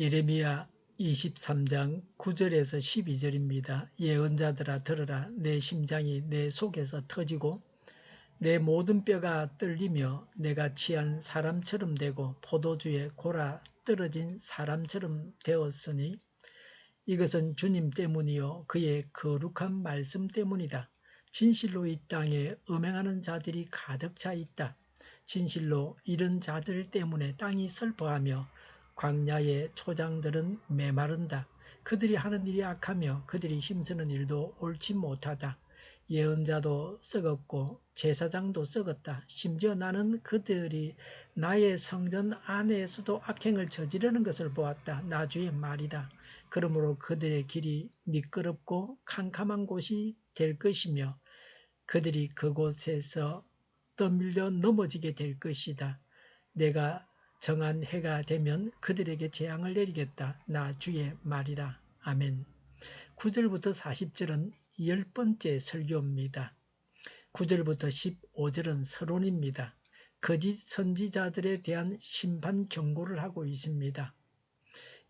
예레미야 23장 9절에서 12절입니다. 예언자들아 들으라 내 심장이 내 속에서 터지고 내 모든 뼈가 떨리며 내가 취한 사람처럼 되고 포도주에 골아 떨어진 사람처럼 되었으니 이것은 주님 때문이요 그의 거룩한 말씀 때문이다. 진실로 이 땅에 음행하는 자들이 가득 차 있다. 진실로 이런 자들 때문에 땅이 슬퍼하며 광야의 초장들은 메마른다. 그들이 하는 일이 악하며 그들이 힘쓰는 일도 옳지 못하다. 예언자도 썩었고 제사장도 썩었다. 심지어 나는 그들이 나의 성전 안에서도 악행을 저지르는 것을 보았다. 나주의 말이다. 그러므로 그들의 길이 미끄럽고 캄캄한 곳이 될 것이며 그들이 그곳에서 떠밀려 넘어지게 될 것이다. 내가 정한 해가 되면 그들에게 재앙을 내리겠다. 나 주의 말이다. 아멘. 9절부터 40절은 열 번째 설교입니다. 9절부터 15절은 서론입니다. 거짓 선지자들에 대한 심판 경고를 하고 있습니다.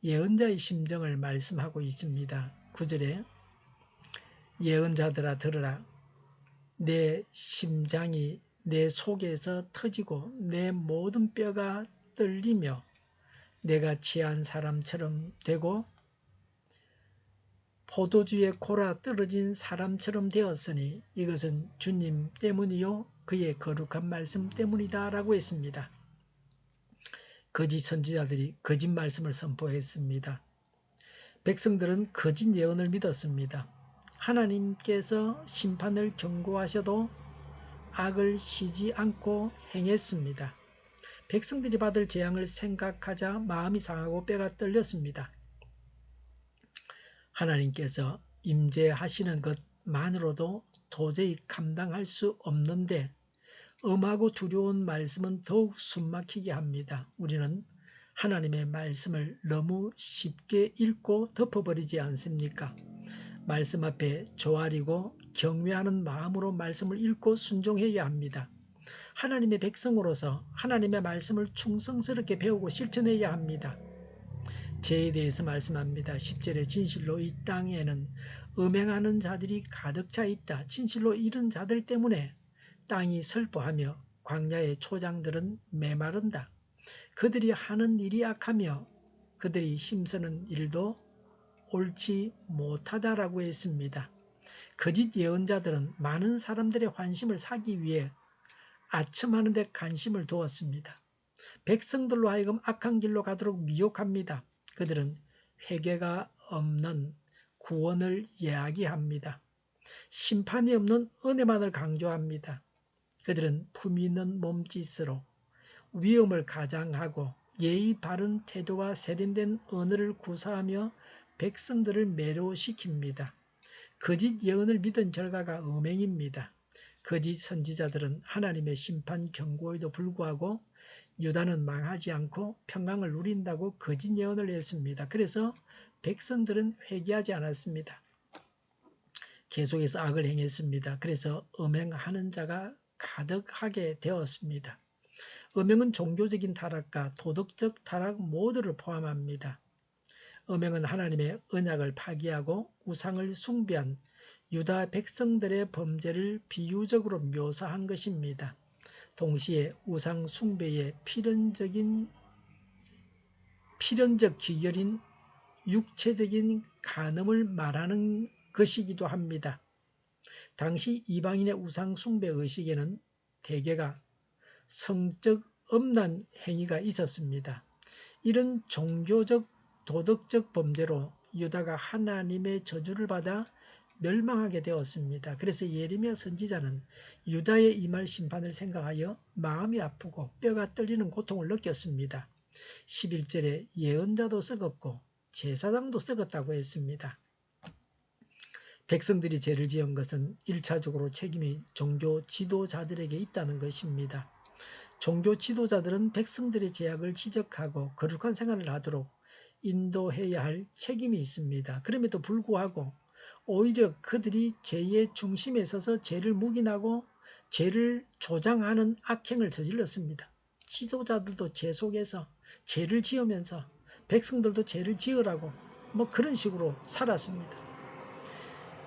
예언자의 심정을 말씀하고 있습니다. 9절에 예언자들아 들으라 내 심장이 내 속에서 터지고 내 모든 뼈가 떨리며 내가 취한 사람처럼 되고 포도주에 골아 떨어진 사람처럼 되었으니 이것은 주님 때문이요 그의 거룩한 말씀 때문이다 라고 했습니다. 거짓 선지자들이 거짓 말씀을 선포했습니다. 백성들은 거짓 예언을 믿었습니다. 하나님께서 심판을 경고하셔도 악을 쉬지 않고 행했습니다. 백성들이 받을 재앙을 생각하자 마음이 상하고 뼈가 떨렸습니다. 하나님께서 임재하시는 것만으로도 도저히 감당할 수 없는데 엄하고 두려운 말씀은 더욱 숨막히게 합니다. 우리는 하나님의 말씀을 너무 쉽게 읽고 덮어버리지 않습니까? 말씀 앞에 조아리고 경외하는 마음으로 말씀을 읽고 순종해야 합니다. 하나님의 백성으로서 하나님의 말씀을 충성스럽게 배우고 실천해야 합니다. 죄에 대해서 말씀합니다. 10절에 진실로 이 땅에는 음행하는 자들이 가득 차 있다. 진실로 이런 자들 때문에 땅이 슬퍼하며 광야의 초장들은 메마른다. 그들이 하는 일이 악하며 그들이 힘쓰는 일도 옳지 못하다라고 했습니다. 거짓 예언자들은 많은 사람들의 환심을 사기 위해 아첨하는 데 관심을 두었습니다. 백성들로 하여금 악한 길로 가도록 미혹합니다. 그들은 회개가 없는 구원을 이야기합니다. 심판이 없는 은혜만을 강조합니다. 그들은 품 있는 몸짓으로 위험을 가장하고 예의 바른 태도와 세련된 언어를 구사하며 백성들을 매료시킵니다. 거짓 예언을 믿은 결과가 음행입니다. 거짓 선지자들은 하나님의 심판 경고에도 불구하고 유다는 망하지 않고 평강을 누린다고 거짓 예언을 했습니다. 그래서 백성들은 회개하지 않았습니다. 계속해서 악을 행했습니다. 그래서 음행하는 자가 가득하게 되었습니다. 음행은 종교적인 타락과 도덕적 타락 모두를 포함합니다. 음행은 하나님의 언약을 파기하고 우상을 숭배한 유다 백성들의 범죄를 비유적으로 묘사한 것입니다. 동시에 우상 숭배의 필연적인 필연적 기결인 육체적인 간음을 말하는 것이기도 합니다. 당시 이방인의 우상 숭배 의식에는 대개가 성적 엄난 행위가 있었습니다. 이런 종교적 도덕적 범죄로 유다가 하나님의 저주를 받아 멸망하게 되었습니다. 그래서 예레미야 선지자는 유다의 임할 심판을 생각하여 마음이 아프고 뼈가 떨리는 고통을 느꼈습니다. 11절에 예언자도 썩었고 제사장도 썩었다고 했습니다. 백성들이 죄를 지은 것은 1차적으로 책임이 종교 지도자들에게 있다는 것입니다. 종교 지도자들은 백성들의 죄악을 지적하고 거룩한 생활을 하도록 인도해야 할 책임이 있습니다. 그럼에도 불구하고 오히려 그들이 죄의 중심에 서서 죄를 묵인하고 죄를 조장하는 악행을 저질렀습니다. 지도자들도 죄 속에서 죄를 지으면서 백성들도 죄를 지으라고 뭐 그런 식으로 살았습니다.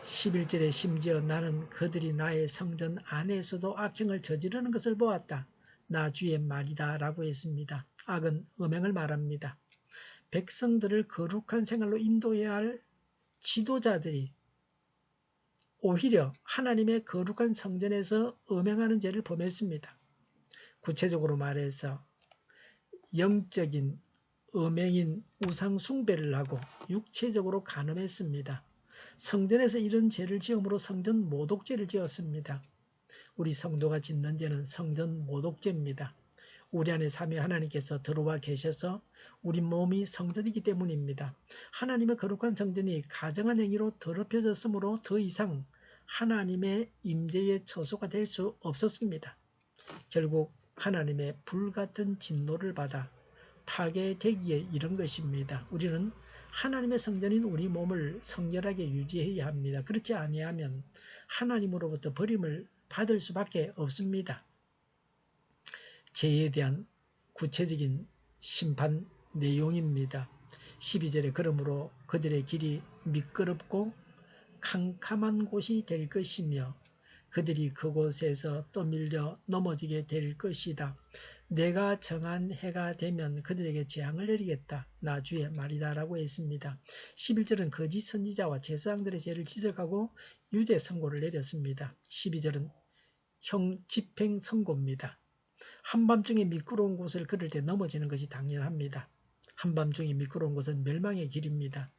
11절에 심지어 나는 그들이 나의 성전 안에서도 악행을 저지르는 것을 보았다. 나 주의 말이다 라고 했습니다. 악은 음행을 말합니다. 백성들을 거룩한 생활로 인도해야 할 지도자들이 오히려 하나님의 거룩한 성전에서 음행하는 죄를 범했습니다. 구체적으로 말해서 영적인 음행인 우상 숭배를 하고 육체적으로 간음했습니다. 성전에서 이런 죄를 지음으로 성전 모독죄를 지었습니다. 우리 성도가 짓는 죄는 성전 모독죄입니다. 우리 안에 삼위 하나님께서 들어와 계셔서 우리 몸이 성전이기 때문입니다. 하나님의 거룩한 성전이 가정한 행위로 더럽혀졌으므로 더 이상 하나님의 임재의 처소가 될 수 없었습니다. 결국 하나님의 불같은 진노를 받아 파괴되기에 이른 것입니다. 우리는 하나님의 성전인 우리 몸을 성결하게 유지해야 합니다. 그렇지 아니하면 하나님으로부터 버림을 받을 수밖에 없습니다. 죄에 대한 구체적인 심판 내용입니다. 12절에 그러므로 그들의 길이 미끄럽고 캄캄한 곳이 될 것이며 그들이 그곳에서 떠밀려 넘어지게 될 것이다. 내가 정한 해가 되면 그들에게 재앙을 내리겠다. 나 주의 말이다. 라고 했습니다. 11절은 거짓 선지자와 제사장들의 죄를 지적하고 유죄 선고를 내렸습니다. 12절은 형 집행 선고입니다. 한밤중에 미끄러운 곳을 걸을 때 넘어지는 것이 당연합니다. 한밤중에 미끄러운 곳은 멸망의 길입니다.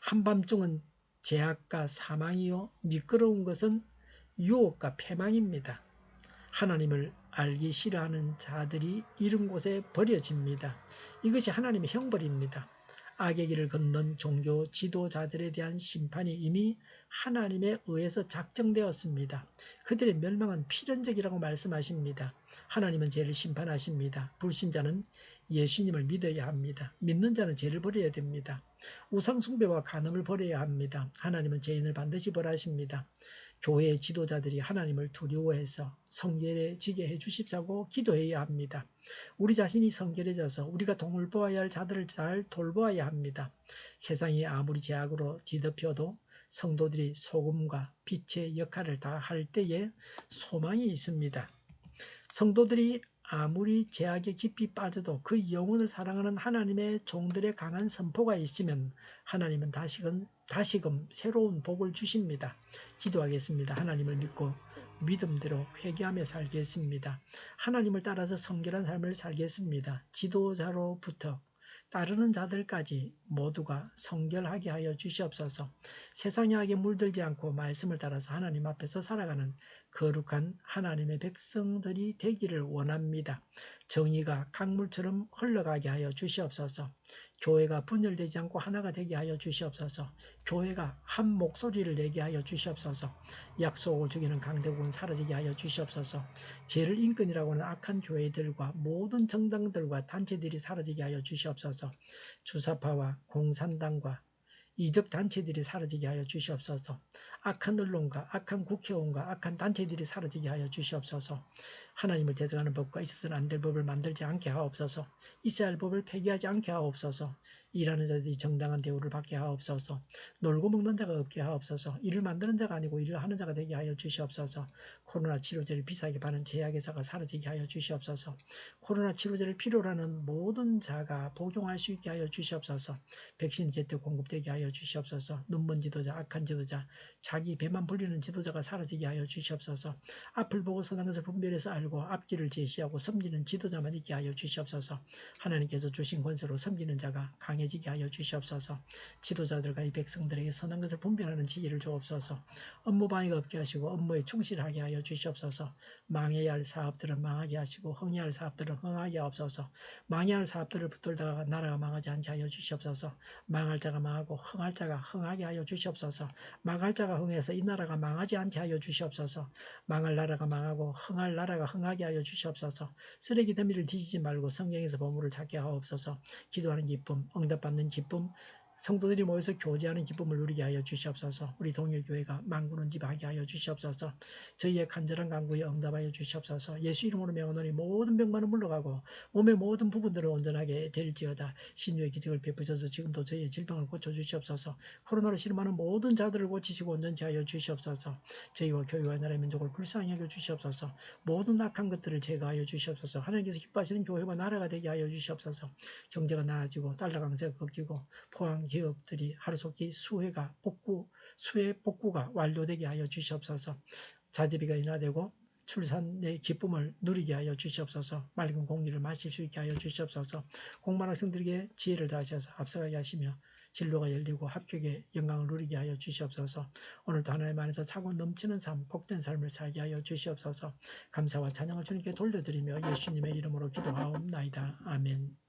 한밤중은 제약과 사망이요 미끄러운 것은 유혹과 패망입니다. 하나님을 알기 싫어하는 자들이 이런 곳에 버려집니다. 이것이 하나님의 형벌입니다. 악의 길을 걷는 종교 지도자들에 대한 심판이 이미 하나님에 의해서 작정되었습니다. 그들의 멸망은 필연적이라고 말씀하십니다. 하나님은 죄를 심판하십니다. 불신자는 예수님을 믿어야 합니다. 믿는 자는 죄를 버려야 됩니다. 우상숭배와 간음을 버려야 합니다. 하나님은 죄인을 반드시 벌하십니다. 교회 지도자들이 하나님을 두려워해서 성결해지게 해주십사고 기도해야 합니다. 우리 자신이 성결해져서 우리가 동을 보아야 할 자들을 잘 돌보아야 합니다. 세상이 아무리 제약으로 뒤덮여도 성도들이 소금과 빛의 역할을 다 할 때에 소망이 있습니다. 성도들이 아무리 제약에 깊이 빠져도 그 영혼을 사랑하는 하나님의 종들의 강한 선포가 있으면 하나님은 다시금, 다시금 새로운 복을 주십니다. 기도하겠습니다. 하나님을 믿고 믿음대로 회개하며 살겠습니다. 하나님을 따라서 성결한 삶을 살겠습니다. 지도자로부터 따르는 자들까지 모두가 성결하게 하여 주시옵소서. 세상의 악에 물들지 않고 말씀을 따라서 하나님 앞에서 살아가는 거룩한 하나님의 백성들이 되기를 원합니다. 정의가 강물처럼 흘러가게 하여 주시옵소서. 교회가 분열되지 않고 하나가 되게 하여 주시옵소서. 교회가 한 목소리를 내게 하여 주시옵소서. 약속을 죽이는 강대국은 사라지게 하여 주시옵소서. 죄를 인권이라고 하는 악한 교회들과 모든 정당들과 단체들이 사라지게 하여 주시옵소서. 주사파와 공산당과 이적 단체들이 사라지게 하여 주시옵소서. 악한 언론과 악한 국회의원과 악한 단체들이 사라지게 하여 주시옵소서. 하나님을 대적하는 법과 있어서는 안 될 법을 만들지 않게 하옵소서. 있어야 할 법을 폐기하지 않게 하옵소서. 일하는 자들이 정당한 대우를 받게 하옵소서. 놀고 먹는 자가 없게 하옵소서. 일을 만드는 자가 아니고 일을 하는 자가 되게 하여 주시옵소서. 코로나 치료제를 비싸게 파는 제약회사가 사라지게 하여 주시옵소서. 코로나 치료제를 필요로 하는 모든 자가 복용할 수 있게 하여 주시옵소서. 백신 제때 공급되게 하여 주시옵소서. 눈먼 지도자, 악한 지도자, 자기 배만 불리는 지도자가 사라지게 하여 주시옵소서. 앞을 보고 선한 것을 분별해서 알고 앞길을 제시하고 섬기는 지도자만 있게 하여 주시옵소서. 하나님께서 주신 권세로 섬기는 자가 강해 강해지게 하여 주시옵소서. 지도자들과 이 백성들에게 선한 것을 분별하는 지혜를 주옵소서. 업무 방해가 없게 하시고 업무에 충실하게 하여 주시옵소서. 망해야 할 사업들은 망하게 하시고 흥해야 할 사업들은 흥하게 하옵소서. 망해야 할 사업들을 붙들다가 나라가 망하지 않게 하여 주시옵소서. 망할 자가 망하고 흥할 자가 흥하게 하여 주시옵소서. 망할 자가 흥해서 이 나라가 망하지 않게 하여 주시옵소서. 망할 나라가 망하고 흥할 나라가 흥하게 하여 주시옵소서. 쓰레기 더미를 뒤지지 말고 성경에서 보물을 찾게 하옵소서. 기도하는 기쁨, 응답 응답받는 기쁨, 성도들이 모여서 교제하는 기쁨을 누리게 하여 주시옵소서. 우리 동일교회가 만구는 집 하게 하여 주시옵소서. 저희의 간절한 간구에 응답하여 주시옵소서. 예수 이름으로 명하노니 모든 병만은 물러가고 몸의 모든 부분들을 온전하게 될지어다. 신유의 기적을 베푸셔서 지금도 저희의 질병을 고쳐 주시옵소서. 코로나로 실험하는 모든 자들을 고치시고 온전케 하여 주시옵소서. 저희와 교회와 나라의 민족을 불쌍히 여겨 주시옵소서. 모든 악한 것들을 제거하여 주시옵소서. 하나님께서 기뻐하시는 교회와 나라가 되게 하여 주시옵소서. 경제가 나아지고 달러 강세가 꺾이고 포항 기업들이 하루속히 수혜가 복구 수혜 복구가 완료되게 하여 주시옵소서. 자재비가 인하되고 출산의 기쁨을 누리게 하여 주시옵소서. 맑은 공기를 마실 수 있게 하여 주시옵소서. 공부한 학생들에게 지혜를 다하셔서 앞서가게 하시며 진로가 열리고 합격의 영광을 누리게 하여 주시옵소서. 오늘도 하나님 안에서 차고 넘치는 삶, 복된 삶을 살게 하여 주시옵소서. 감사와 찬양을 주님께 돌려드리며 예수님의 이름으로 기도하옵나이다. 아멘.